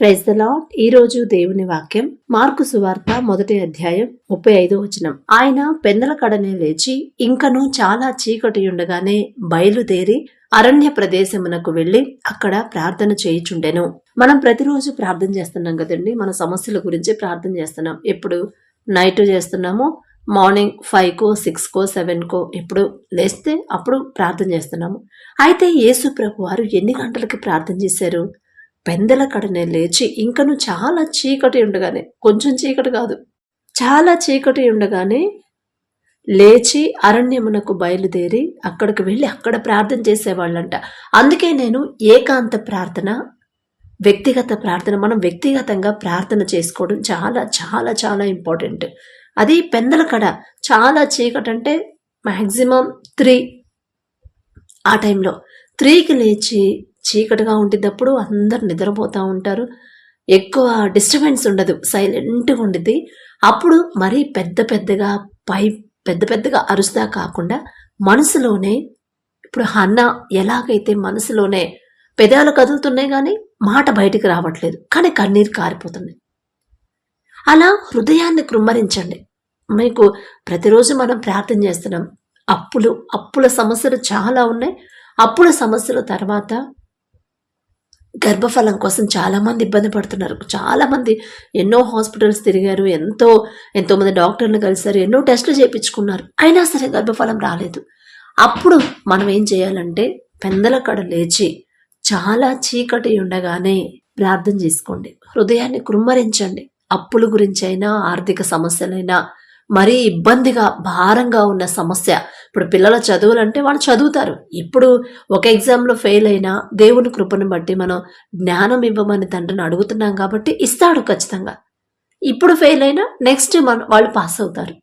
Praise the lord ఈ రోజు దేవుని వాక్యం మార్కు సువార్త మొదటి అధ్యాయం ముప్పై ఐదో వచనం. ఆయన పెందల కడనే లేచి ఇంకను చాలా చీకటి ఉండగానే బయలుదేరి అరణ్య ప్రదేశమునకు వెళ్ళి అక్కడ ప్రార్థన చేయుచుండెను. మనం ప్రతిరోజు ప్రార్థన చేస్తున్నాం కదండి. మన సమస్యల గురించి ప్రార్థన చేస్తున్నాం. ఎప్పుడు నైట్ చేస్తున్నాము మార్నింగ్ ఫైవ్ కో సిక్స్ కో సెవెన్ కో ఎప్పుడు లేస్తే అప్పుడు ప్రార్థన చేస్తున్నాము. అయితే యేసు ప్రభు వారు ఎన్ని గంటలకి ప్రార్థన చేశారు? పెందల కడనే లేచి ఇంకను చాలా చీకటి ఉండగానే కొంచెం చీకటి కాదు చాలా చీకటి ఉండగానే లేచి అరణ్యమునకు బయలుదేరి అక్కడికి వెళ్ళి అక్కడ ప్రార్థన చేసేవాళ్ళంట. అందుకే నేను ఏకాంత ప్రార్థన వ్యక్తిగత ప్రార్థన మనం వ్యక్తిగతంగా ప్రార్థన చేసుకోవడం చాలా చాలా చాలా ఇంపార్టెంట్. అది పెందల కడ చాలా చీకటి అంటే మ్యాక్సిమం త్రీ ఆ టైంలో త్రీకి లేచి చీకటిగా ఉండేటప్పుడు అందరు నిద్రపోతూ ఉంటారు. ఎక్కువ డిస్టర్బెన్స్ ఉండదు. సైలెంట్గా ఉండిద్ది. అప్పుడు మరీ పెద్ద పెద్దగా పై పెద్ద పెద్దగా అరుస్తా కాకుండా మనసులోనే ఇప్పుడు హన్న ఎలాగైతే మనసులోనే పెదాలు కదులుతున్నాయి కానీ మాట బయటికి రావట్లేదు. కానీ కన్నీరు కారిపోతుంది. అలా హృదయాన్ని కృమ్మరించండి. మీకు ప్రతిరోజు మనం ప్రార్థన చేస్తున్నాం. అప్పులు అప్పుల సమస్యలు చాలా ఉన్నాయి. అప్పుల సమస్యల తర్వాత గర్భఫలం కోసం చాలామంది ఇబ్బంది పడుతున్నారు. చాలామంది ఎన్నో హాస్పిటల్స్ తిరిగారు ఎంతో ఎంతోమంది డాక్టర్లు కలిశారు ఎన్నో టెస్టులు చేయించుకున్నారు అయినా సరే గర్భఫలం రాలేదు. అప్పుడు మనం ఏం చేయాలంటే పెందల కడ లేచి చాలా చీకటి ఉండగానే ప్రార్థన చేసుకోండి. హృదయాన్ని కృమ్మరించండి. అప్పుల గురించైనా ఆర్థిక సమస్యలైనా మరీ ఇబ్బందిగా భారంగా ఉన్న సమస్య. ఇప్పుడు పిల్లల చదువులు అంటే వాళ్ళు చదువుతారు. ఇప్పుడు ఒక ఎగ్జామ్లో ఫెయిల్ అయినా దేవుని కృపను బట్టి మనం జ్ఞానం ఇవ్వమని తండ్రిని అడుగుతున్నాం కాబట్టి ఇస్తాడు ఖచ్చితంగా. ఇప్పుడు ఫెయిల్ అయినా నెక్స్ట్ మన వాళ్ళు పాస్ అవుతారు.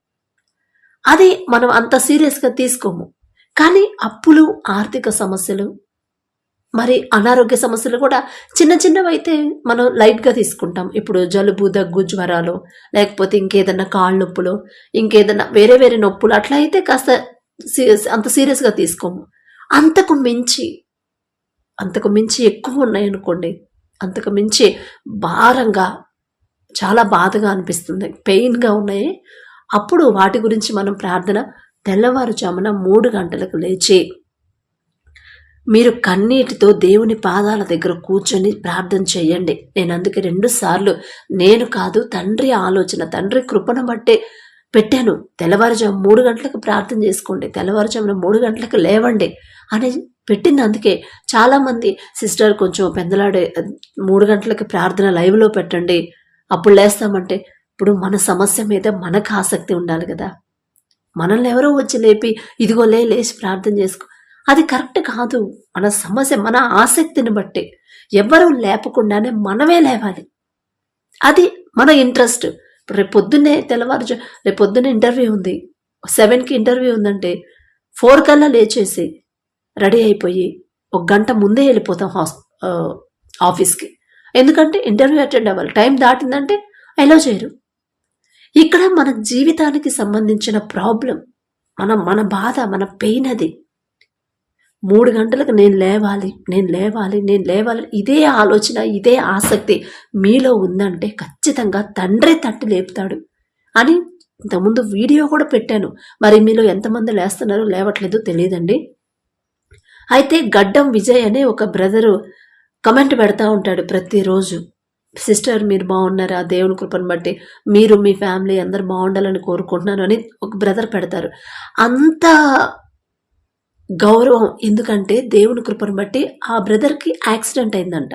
అది మనం అంత సీరియస్గా తీసుకోము. కానీ అప్పులు ఆర్థిక సమస్యలు మరి అనారోగ్య సమస్యలు కూడా చిన్న చిన్నవి అయితే మనం లైట్గా తీసుకుంటాం. ఇప్పుడు జలుబు దగ్గు జ్వరాలు లేకపోతే ఇంకేదన్నా కాళ్ళ నొప్పులు ఇంకేదన్నా వేరే వేరే నొప్పులు అట్లా అయితే కాస్త సీరియస్ అంత సీరియస్గా తీసుకోము. అంతకు మించి అంతకు మించి ఎక్కువ ఉన్నాయనుకోండి అంతకు మించి భారంగా చాలా బాధగా అనిపిస్తుంది. పెయిన్గా ఉన్నాయి. అప్పుడు వాటి గురించి మనం ప్రార్థన తెల్లవారుజామున మూడు గంటలకు లేచి మీరు కన్నీటితో దేవుని పాదాల దగ్గర కూర్చొని ప్రార్థన చేయండి. నేను అందుకే రెండు సార్లు నేను కాదు తండ్రి ఆలోచన తండ్రి కృపను బట్టే పెట్టాను. తెల్లవారుజాము మూడు గంటలకు ప్రార్థన చేసుకోండి. తెల్లవారుజామున మూడు గంటలకు లేవండి అని పెట్టింది అందుకే. చాలామంది సిస్టర్ కొంచెం పెందలాడే మూడు గంటలకి ప్రార్థన లైవ్లో పెట్టండి. అప్పుడు లేస్తామంటే ఇప్పుడు మన సమస్య మీద మనకు ఆసక్తి ఉండాలి కదా. మనల్ని ఎవరో వచ్చి లేపి ఇదిగో లే లేచి ప్రార్థన చేసుకో అది కరెక్ట్ కాదు మన సమస్య మన ఆసక్తిని బట్టి. ఎవరూ లేపకుండానే మనమే లేవాలి. అది మన ఇంట్రెస్ట్. ఇప్పుడు రేపు పొద్దున్నే తెల్లవారు రేపు పొద్దున్నే ఇంటర్వ్యూ ఉంది. సెవెన్కి ఇంటర్వ్యూ ఉందంటే ఫోర్ కల్లా లేచేసి రెడీ అయిపోయి ఒక గంట ముందే వెళ్ళిపోతాం హాస్ ఆఫీస్కి. ఎందుకంటే ఇంటర్వ్యూ అటెండ్ అవ్వాలి. టైం దాటిందంటే ఎలా చేయరు. ఇక్కడ మన జీవితానికి సంబంధించిన ప్రాబ్లం మన మన బాధ మన పెయిన్ అది. మూడు గంటలకు నేను లేవాలి నేను లేవాలి నేను లేవాలి. ఇదే ఆలోచన ఇదే ఆసక్తి మీలో ఉందంటే ఖచ్చితంగా తండ్రి తట్టి లేపుతాడు అని ఇంతకుముందు వీడియో కూడా పెట్టాను. మరి మీలో ఎంతమంది లేస్తున్నారో లేవట్లేదు తెలియదండి. అయితే గడ్డం విజయ్ అనే ఒక బ్రదరు కమెంట్ పెడతా ఉంటాడు ప్రతిరోజు. సిస్టర్ మీరు బాగున్నారా? దేవుని కృపను బట్టి మీరు మీ ఫ్యామిలీ అందరు బాగుండాలని కోరుకుంటున్నాను అని ఒక బ్రదర్ పెడతారు. అంత గౌరవం ఎందుకంటే దేవుని కృపను బట్టి ఆ బ్రదర్కి యాక్సిడెంట్ అయిందంట.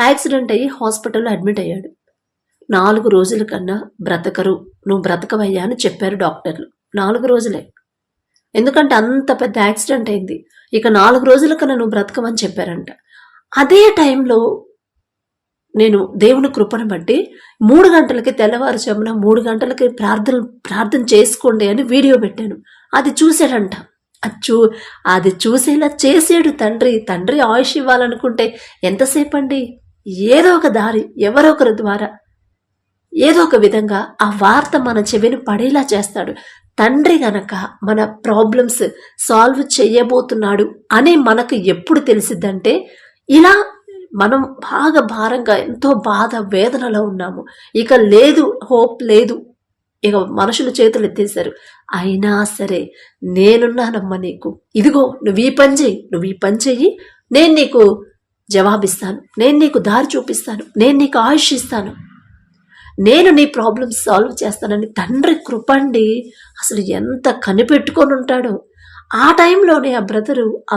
యాక్సిడెంట్ అయ్యి హాస్పిటల్లో అడ్మిట్ అయ్యాడు. నాలుగు రోజుల కన్నా బ్రతకరు నువ్వు బ్రతకవయ్యా అని చెప్పారు డాక్టర్లు నాలుగు రోజులే. ఎందుకంటే అంత పెద్ద యాక్సిడెంట్ అయింది. ఇక నాలుగు రోజుల కన్నా నువ్వు బ్రతకమని చెప్పారంట. అదే టైంలో నేను దేవుని కృపను బట్టి మూడు గంటలకి తెల్లవారుజామున మూడు గంటలకి ప్రార్థన ప్రార్థన చేసుకోండి అని వీడియో పెట్టాను. అది చూశాడంట. చూ అది చూసేలా చేసాడు తండ్రి. తండ్రి ఆయుష్ ఇవ్వాలనుకుంటే ఎంతసేపు అండి ఏదో ఒక దారి ఎవరొకరి ద్వారా. ఏదో ఒక విధంగా ఆ వార్త మన చెవిని పడేలా చేస్తాడు. తండ్రి గనక మన ప్రాబ్లమ్స్ సాల్వ్ చేయబోతున్నాడు అని మనకు ఎప్పుడు తెలిసిద్దంటే ఇలా మనం బాగా భారంగా ఎంతో బాధ వేదనలో ఉన్నాము. ఇక లేదు హోప్ లేదు. ఇక మనుషులు చేతులు ఎత్తేశారు. అయినా సరే నేనున్నానమ్మా నీకు. ఇదిగో నువ్వు ఈ పని చెయ్యి నువ్వు ఈ పని చెయ్యి. నేను నీకు జవాబిస్తాను నేను నీకు దారి చూపిస్తాను నేను నీకు ఆయుష్ ఇస్తాను. నేను నీ ప్రాబ్లమ్స్ సాల్వ్ చేస్తానని తండ్రి కృపండి అసలు ఎంత కనిపెట్టుకొని ఉంటాడో. ఆ టైంలోనే ఆ బ్రదరు ఆ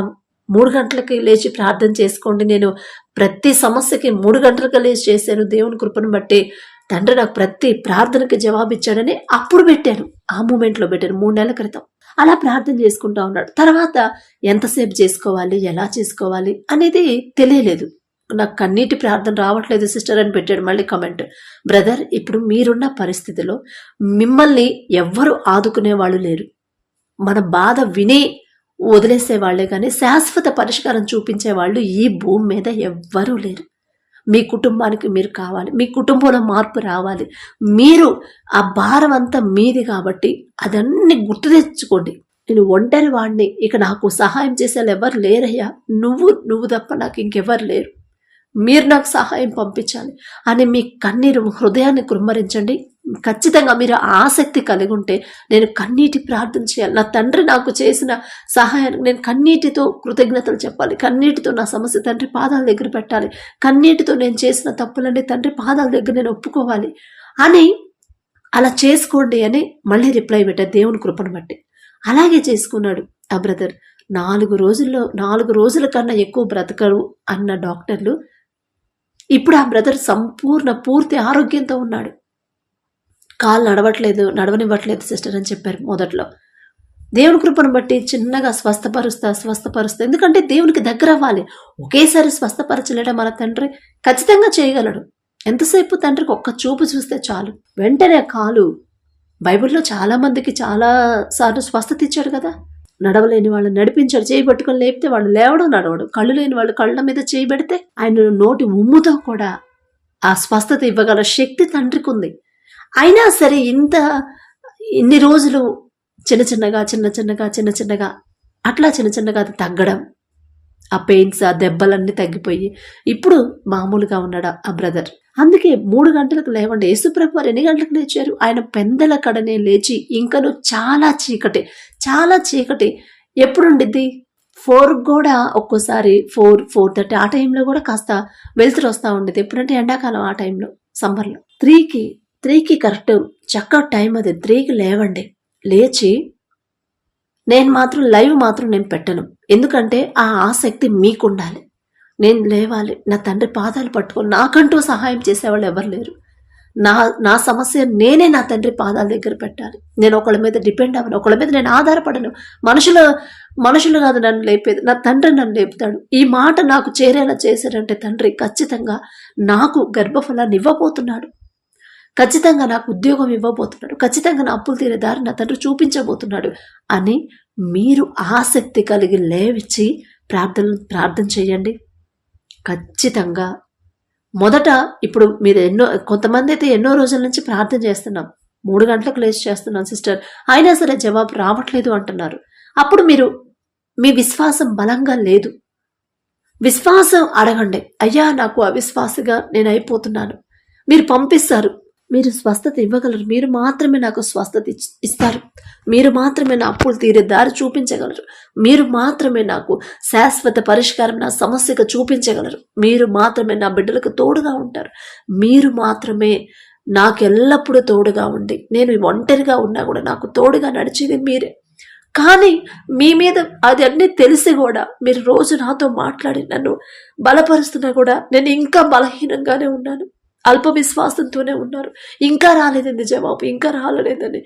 మూడు గంటలకి లేచి ప్రార్థన చేసుకోండి. నేను ప్రతి సమస్యకి మూడు గంటలకు లేచి చేశాను దేవుని కృపను బట్టి. తండ్రి నాకు ప్రతి ప్రార్థనకి జవాబిచ్చాడని అప్పుడు పెట్టాను. ఆ మూమెంట్లో పెట్టాను మూడు నెలల క్రితం. అలా ప్రార్థన చేసుకుంటా ఉన్నాడు. తర్వాత ఎంతసేపు చేసుకోవాలి ఎలా చేసుకోవాలి అనేది తెలియలేదు. నాకు కన్నీటి ప్రార్థన రావట్లేదు సిస్టర్ అని పెట్టాడు మళ్ళీ కమెంట్. బ్రదర్ ఇప్పుడు మీరున్న పరిస్థితిలో మిమ్మల్ని ఎవ్వరు ఆదుకునే వాళ్ళు లేరు. మన బాధ విని వదిలేసే వాళ్ళే కానీ శాశ్వత పరిష్కారం చూపించే వాళ్ళు ఈ భూమి మీద ఎవ్వరూ లేరు. మీ కుటుంబానికి మీరు కావాలి. మీ కుటుంబంలో మార్పు రావాలి. మీరు ఆ భారం అంతా మీది కాబట్టి అదన్నీ గుర్తు తెచ్చుకోండి. నేను ఒంటరి వాడిని ఇక నాకు సహాయం చేసే ఎవరు లేరయ్యా. నువ్వు నువ్వు తప్ప నాకు ఇంకెవ్వరు లేరు. మీరు నాకు సహాయం పంపించాలి. అని మీ కన్నీరు హృదయాన్ని కృమ్మరించండి. ఖచ్చితంగా మీరు ఆసక్తి కలిగి ఉంటే నేను కన్నీటి ప్రార్థన చేయాలి. నా తండ్రి నాకు చేసిన సహాయానికి నేను కన్నీటితో కృతజ్ఞతలు చెప్పాలి. కన్నీటితో నా సమస్య తండ్రి పాదాల దగ్గర పెట్టాలి. కన్నీటితో నేను చేసిన తప్పులన్నీ తండ్రి పాదాల దగ్గర నేను ఒప్పుకోవాలి అని అలా చేసుకోండి అని మళ్ళీ రిప్లై పెట్టారు దేవుని కృపను బట్టి. అలాగే చేసుకున్నాడు ఆ బ్రదర్ నాలుగు రోజుల్లో నాలుగు రోజుల కన్నా ఎక్కువ బ్రతకరు అన్న డాక్టర్లు ఇప్పుడు ఆ బ్రదర్ సంపూర్ణ పూర్తి ఆరోగ్యంతో ఉన్నాడు. కాలు నడవట్లేదు నడవనివ్వట్లేదు సిస్టర్ అని చెప్పారు మొదట్లో. దేవుని కృపను బట్టి చిన్నగా స్వస్థపరుస్తా స్వస్థపరుస్తా. ఎందుకంటే దేవునికి దగ్గర అవ్వాలి. ఒకేసారి స్వస్థపరచలేడం మన తండ్రి? ఖచ్చితంగా చేయగలడు. ఎంతసేపు తండ్రికి ఒక్క చూపు చూస్తే చాలు. వెంటనే కాలు బైబిల్లో చాలా మందికి చాలా సార్లు స్వస్థత ఇచ్చాడు కదా. నడవలేని వాళ్ళు నడిపించాడు చేయి పట్టుకొని లేపితే వాళ్ళు లేవడం నడవడం. కళ్ళు లేని వాళ్ళు కళ్ళ మీద చేయి పెడితే ఆయన నోటి ఉమ్ముతో కూడా ఆ స్వస్థత ఇవ్వగల శక్తి తండ్రికి ఉంది. అయినా సరే ఇంత ఇన్ని రోజులు చిన్న చిన్నగా చిన్న చిన్నగా చిన్న చిన్నగా అట్లా చిన్న చిన్నగా అది తగ్గడం ఆ పెయిన్స్ ఆ దెబ్బలన్నీ తగ్గిపోయి ఇప్పుడు మామూలుగా ఉన్నాడు ఆ బ్రదర్? అందుకే మూడు గంటలకు లేవండి. యేసుప్రభు వారు ఎన్ని గంటలకు లేచారు? ఆయన పెందల కడనే లేచి ఇంకను చాలా చీకటి చాలా చీకటి. ఎప్పుడు ఉండిద్ది ఫోర్ కూడా ఒక్కోసారి ఫోర్ ఫోర్ థర్టీ ఆ టైంలో కూడా కాస్త వెలుతురు వస్తూ ఉండేది. ఎప్పుడంటే ఎండాకాలం ఆ టైంలో సమ్మర్లో. త్రీకి త్రీకి కరెక్ట్ చక్క టైం అది. త్రీకి లేవండి. లేచి నేను మాత్రం లైవ్ మాత్రం నేను పెట్టను. ఎందుకంటే ఆ ఆసక్తి మీకు ఉండాలి నేను లేవాలి. నా తండ్రి పాదాలు పట్టుకొని నాకంటూ సహాయం చేసేవాళ్ళు ఎవరు లేరు. నా నా సమస్య నేనే నా తండ్రి పాదాల దగ్గర పెట్టాలి. నేను ఒకళ్ళ మీద డిపెండ్ అవ్వను. ఒకళ్ళ మీద నేను ఆధారపడను. మనుషుల మనుషులు కాదు నన్ను లేపేది. నా తండ్రి నన్ను లేపుతాడు. ఈ మాట నాకు చేరేలా చేశారంటే తండ్రి ఖచ్చితంగా నాకు గర్భఫలాన్ని ఇవ్వబోతున్నాడు. ఖచ్చితంగా నాకు ఉద్యోగం ఇవ్వబోతున్నాడు. ఖచ్చితంగా నా అప్పులు తీరే దారి నా తండ్రి చూపించబోతున్నాడు అని మీరు ఆసక్తి కలిగి లేవిచ్చి ప్రార్థన ప్రార్థన చేయండి. ఖచ్చితంగా. మొదట ఇప్పుడు మీరు ఎన్నో కొంతమంది అయితే ఎన్నో రోజుల నుంచి ప్రార్థన చేస్తున్నాం. మూడు గంటలకు లేచి చేస్తున్నాం సిస్టర్. అయినా సరే జవాబు రావట్లేదు అంటున్నారు. అప్పుడు మీరు మీ విశ్వాసం బలంగా లేదు. విశ్వాసం అడగండి. అయ్యా నాకు అవిశ్వాసగా నేను అయిపోతున్నాను మీరు పంపిస్తారు. మీరు స్వస్థత ఇవ్వగలరు. మీరు మాత్రమే నాకు స్వస్థత ఇస్తారు. మీరు మాత్రమే నా అప్పులు తీరే దారి చూపించగలరు. మీరు మాత్రమే నాకు శాశ్వత పరిష్కారం నా సమస్యకు చూపించగలరు. మీరు మాత్రమే నా బిడ్డలకు తోడుగా ఉంటారు. మీరు మాత్రమే నాకు ఎల్లప్పుడూ తోడుగా ఉండి నేను ఒంటరిగా ఉన్నా కూడా నాకు తోడుగా నడిచేది మీరే. కానీ మీ మీద అది అన్నీ తెలిసి కూడా మీరు రోజు నాతో మాట్లాడి నన్ను బలపరుస్తున్నా కూడా నేను ఇంకా బలహీనంగానే ఉన్నాను. అల్ప విశ్వాసంతోనే ఉన్నారు. ఇంకా రాలేదండి జవాబు ఇంకా రాలేదని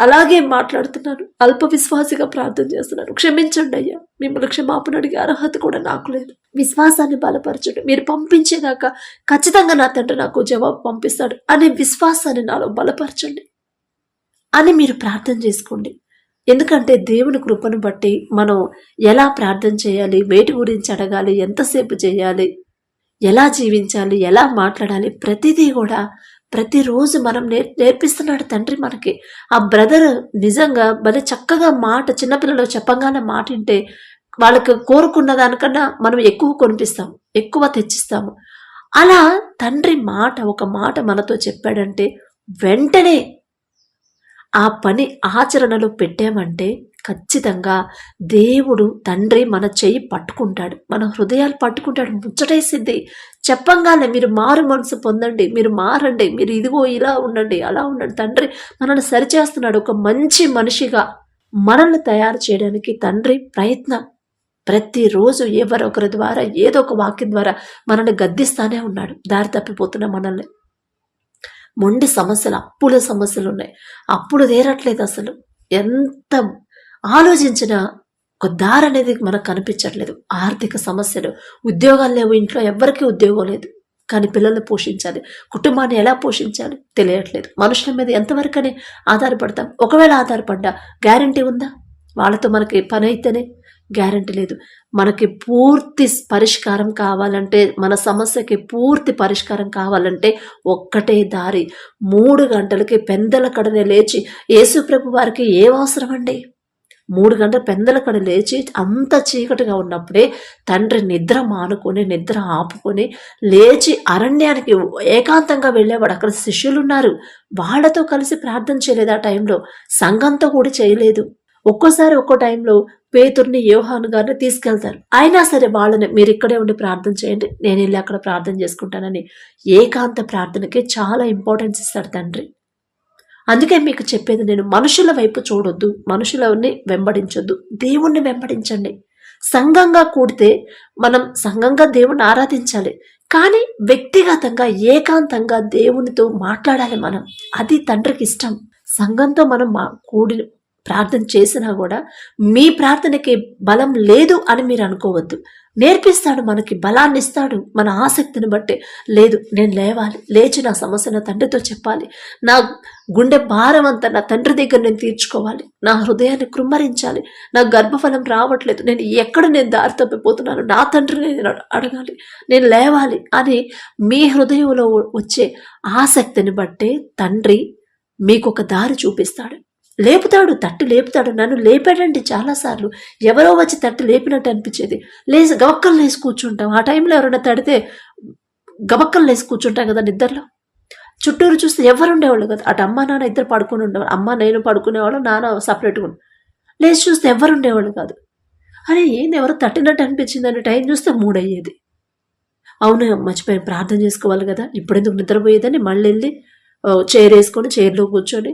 అలాగే మాట్లాడుతున్నాను. అల్ప విశ్వాసిగా ప్రార్థన చేస్తున్నాను. క్షమించండి అయ్యా. మిమ్మల్ని క్షమాపణ అడిగే అర్హత కూడా నాకు లేదు. విశ్వాసాన్ని బలపరచండి. మీరు పంపించేదాకా ఖచ్చితంగా నా తండ్రి నాకు జవాబు పంపిస్తాడు అనే విశ్వాసాన్ని నాలో బలపరచండి. అని మీరు ప్రార్థన చేసుకోండి. ఎందుకంటే దేవుని కృపను బట్టి మనం ఎలా ప్రార్థన చేయాలి వేటి గురించి అడగాలి ఎంతసేపు చేయాలి ఎలా జీవించాలి ఎలా మాట్లాడాలి ప్రతిదీ కూడా ప్రతిరోజు మనం నేర్ నేర్పిస్తున్నాడు తండ్రి మనకి. ఆ బ్రదర్ నిజంగా భలే చక్కగా మాట చిన్నపిల్లలు చెప్పగానే మాట వింటే వాళ్ళకి కోరుకున్న దానికన్నా మనం ఎక్కువ కొనిపిస్తాం ఎక్కువ తెచ్చిస్తాము. అలా తండ్రి మాట ఒక మాట మనతో చెప్పాడంటే వెంటనే ఆ పని ఆచరణలో పెట్టామంటే ఖచ్చితంగా దేవుడు తండ్రి మన చెయ్యి పట్టుకుంటాడు. మన హృదయాలు పట్టుకుంటాడు. ముచ్చటేసింది. చెప్పంగానే మీరు మారు మనసు పొందండి. మీరు మారండి. మీరు ఇదిగో ఇలా ఉండండి అలా ఉండండి. తండ్రి మనల్ని సరిచేస్తున్నాడు. ఒక మంచి మనిషిగా మనల్ని తయారు చేయడానికి తండ్రి ప్రయత్నం. ప్రతిరోజు ఎవరొకరి ద్వారా ఏదో ఒక వాక్యం ద్వారా మనల్ని గద్దిస్తానే ఉన్నాడు. దారి తప్పిపోతున్న మనల్ని. మొండి సమస్యలు అప్పుల సమస్యలు ఉన్నాయి. అప్పుడు తీరట్లేదు అసలు. ఎంత ఆలోచించిన ఒక దారి అనేది మనకు కనిపించట్లేదు. ఆర్థిక సమస్యలు ఉద్యోగాలు లేవు ఇంట్లో ఎవ్వరికీ ఉద్యోగం లేదు. కానీ పిల్లల్ని పోషించాలి. కుటుంబాన్ని ఎలా పోషించాలి తెలియట్లేదు. మనుషుల మీద ఎంతవరకనే ఆధారపడతాం. ఒకవేళ ఆధారపడ్డా గ్యారంటీ ఉందా? వాళ్ళతో మనకి పని అయితేనే గ్యారంటీ లేదు. మనకి పూర్తి పరిష్కారం కావాలంటే మన సమస్యకి పూర్తి పరిష్కారం కావాలంటే ఒక్కటే దారి. మూడు గంటలకి పెందల కడనే లేచి యేసుప్రభు వారికి ఏం అవసరం అండి మూడు గంటల పెందల కడ లేచి అంత చీకటిగా ఉన్నప్పుడే తండ్రి నిద్ర మానుకొని నిద్ర ఆపుకొని లేచి అరణ్యానికి ఏకాంతంగా వెళ్ళేవాడు. అక్కడ శిష్యులు ఉన్నారు వాళ్ళతో కలిసి ప్రార్థన చేయలేదు ఆ టైంలో. సంఘంతో కూడా చేయలేదు. ఒక్కోసారి ఒక్కో టైంలో పేతుర్ని యోహాను గారిని తీసుకెళ్తారు. అయినా సరే వాళ్ళని మీరు ఇక్కడే ఉండి ప్రార్థన చేయండి. నేను వెళ్ళి అక్కడ ప్రార్థన చేసుకుంటానని ఏకాంత ప్రార్థనకి చాలా ఇంపార్టెన్స్ ఇస్తాడు తండ్రి. అందుకే మీకు చెప్పేది నేను మనుషుల వైపు చూడొద్దు మనుషులని వెంబడించొద్దు. దేవుణ్ణి వెంబడించండి. సంఘంగా కూడితే మనం సంఘంగా దేవుణ్ణి ఆరాధించాలి. కానీ వ్యక్తిగతంగా ఏకాంతంగా దేవునితో మాట్లాడాలి మనం. అది తండ్రికి ఇష్టం. సంఘంతో మనం మా కూడి ప్రార్థన చేసినా కూడా మీ ప్రార్థనకి బలం లేదు అని మీరు అనుకోవద్దు. నేర్పిస్తాడు మనకి బలాన్ని ఇస్తాడు మన ఆసక్తిని బట్టి. లేదు నేను లేవాలి లేచి నా సమస్య నా తండ్రితో చెప్పాలి. నా గుండె భారం అంతా నా తండ్రి దగ్గర నేను తీర్చుకోవాలి. నా హృదయాన్ని కృమ్మరించాలి. నా గర్భఫలం రావట్లేదు. నేను ఎక్కడ నేను దారి తప్పిపోతున్నాను? నా తండ్రిని నేను అడగాలి. నేను లేవాలి అని మీ హృదయంలో వచ్చే ఆసక్తిని బట్టే తండ్రి మీకు ఒక దారి చూపిస్తాడు. లేపుతాడు తట్టి లేపుతాడు. నన్ను లేపాడండి చాలాసార్లు ఎవరో వచ్చి తట్టి లేపినట్టు అనిపించేది. లేచి గవక్కలు లేసి కూర్చుంటాం. ఆ టైంలో ఎవరైనా తడితే గబక్కలు లేసి కూర్చుంటాం కదా నిద్రలో. చుట్టూరు చూస్తే ఎవరు ఉండేవాళ్ళు కదా. అటు అమ్మ నాన్న ఇద్దరు పడుకుని ఉండేవాళ్ళు. అమ్మ నేను పడుకునేవాళ్ళు నాన్న సపరేట్గా లేచి చూస్తే ఎవరు ఉండేవాళ్ళు కాదు. అరే ఏంది ఎవరు తట్టినట్టు అనిపించింది అని టైం చూస్తే మూడయ్యేది. అవును మర్చిపోయి. ప్రార్థన చేసుకోవాలి కదా. ఇప్పుడెందుకు నిద్రపోయేదని మళ్ళీ వెళ్ళి చైర్ వేసుకొని చైర్లో కూర్చొని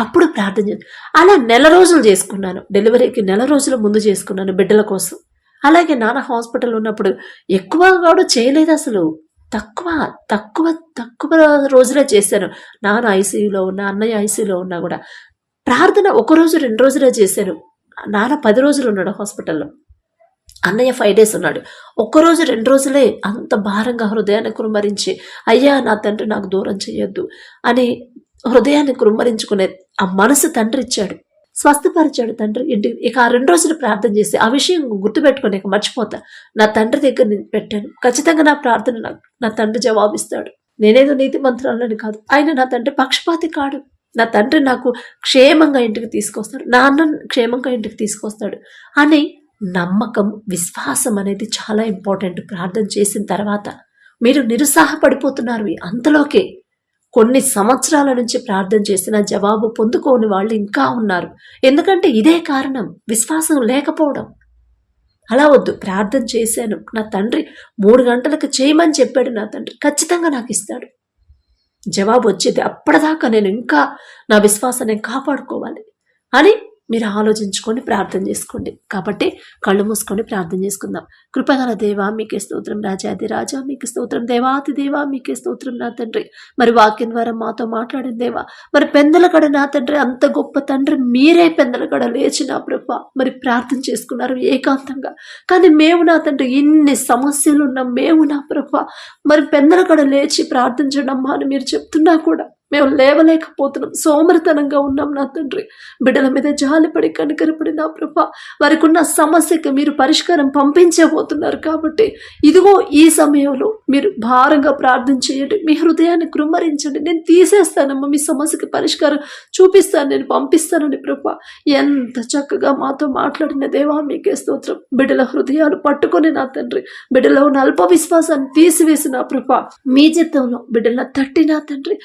అప్పుడు ప్రార్థన చేసి అలా నెల రోజులు చేసుకున్నాను. డెలివరీకి నెల రోజుల ముందు చేసుకున్నాను బిడ్డల కోసం. అలాగే నాన్న హాస్పిటల్ ఉన్నప్పుడు ఎక్కువ కూడా చేయలేదు అసలు. తక్కువ తక్కువ తక్కువ రోజులే చేశాను. నాన్న ఐసీయూలో ఉన్న అన్నయ్య ఐసీయూలో ఉన్నా కూడా. ప్రార్థన ఒక రోజు రెండు రోజులే చేశాను. నాన్న పది రోజులు ఉన్నాడు హాస్పిటల్లో. అన్నయ్య ఫైవ్ డేస్ ఉన్నాడు. ఒక్కరోజు రెండు రోజులే అంత భారంగా హృదయాన్ని కురుమరించి అయ్యా నా తండ్రి నాకు దూరం చేయొద్దు అని హృదయాన్ని కురుమరించుకునే ఆ మనసు తండ్రి ఇచ్చాడు. స్వస్థపరిచాడు తండ్రి. ఇంటి ఇక ఆ రెండు రోజులు ప్రార్థన చేసి ఆ విషయం గుర్తుపెట్టుకుని ఇక మర్చిపోతా. నా తండ్రి దగ్గర నేను పెట్టాను. ఖచ్చితంగా నా ప్రార్థన నాకు నా తండ్రి జవాబిస్తాడు. నేనేదో నీతి మంత్రాలని కాదు. ఆయన నా తండ్రి పక్షపాతి కాడు. నా తండ్రి నాకు క్షేమంగా ఇంటికి తీసుకొస్తాడు. నా అన్న క్షేమంగా ఇంటికి తీసుకొస్తాడు అని నమ్మకం విశ్వాసం అనేది చాలా ఇంపార్టెంట్. ప్రార్థన చేసిన తర్వాత మీరు నిరుత్సాహపడిపోతున్నారు అంతలోకే. కొన్ని సంవత్సరాల నుంచి ప్రార్థన చేసిన జవాబు పొందుకోని వాళ్ళు ఇంకా ఉన్నారు. ఎందుకంటే ఇదే కారణం విశ్వాసం లేకపోవడం. అలా వద్దు ప్రార్థన చేశాను. నా తండ్రి మూడు గంటలకు చేయమని చెప్పాడు నా తండ్రి. ఖచ్చితంగా నాకు ఇస్తాడు. జవాబు వచ్చేది అప్పటిదాకా నేను ఇంకా నా విశ్వాసాన్ని కాపాడుకోవాలి. అని మీరు ఆలోచించుకొని ప్రార్థన చేసుకోండి. కాబట్టి కళ్ళు మూసుకొని ప్రార్థన చేసుకుందాం. కృపగల దేవా మీకే స్తోత్రం రాజాది రాజా మీకు స్తోత్రం దేవాతి దేవా మీకే స్తోత్రం నా తండ్రి. మరి వాక్యం ద్వారా మాతో మాట్లాడిన దేవా మరి పెందలకడ నా తండ్రి అంత గొప్ప తండ్రి మీరే పెందలకడ లేచి నా ప్రభ. మరి ప్రార్థన చేసుకున్నారు ఏకాంతంగా. కానీ మేము నా తండ్రి ఇన్ని సమస్యలు ఉన్న మేము నా ప్రభ. మరి పెందలకడ లేచి ప్రార్థించడం అని మీరు చెప్తున్నా కూడా మేము లేవలేకపోతున్నాం. సోమరితనంగా ఉన్నాం నా తండ్రి. బిడ్డల మీద జాలిపడి కనికరపడి నా ప్రభ వారికి ఉన్న సమస్యకి మీరు పరిష్కారం పంపించబోతున్నారు కాబట్టి ఇదిగో ఈ సమయంలో మీరు భారంగా ప్రార్థన చేయండి. మీ హృదయాన్ని కృమ్మరించండి నేను తీసేస్తానమ్మా మీ సమస్యకి పరిష్కారం చూపిస్తాను నేను పంపిస్తానని ప్రభ. ఎంత చక్కగా మాతో మాట్లాడిన దేవా మీకే స్తోత్రం. బిడ్డల హృదయాలు పట్టుకొని నా తండ్రి బిడ్డలో ఉన్న అల్ప విశ్వాసాన్ని తీసివేసి నా ప్రభ. మీ చిత్తంలో బిడ్డల తట్టి నా తండ్రి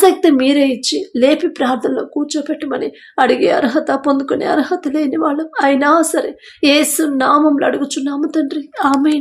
ఆసక్తి మీరే ఇచ్చి లేపి ప్రార్థనలో కూర్చోపెట్టమని అడిగే అర్హత పొందుకునే అర్హత లేని వాళ్ళం. అయినా సరే ఏసు నామంలో అడుగుచున్నాము తండ్రి. ఆమె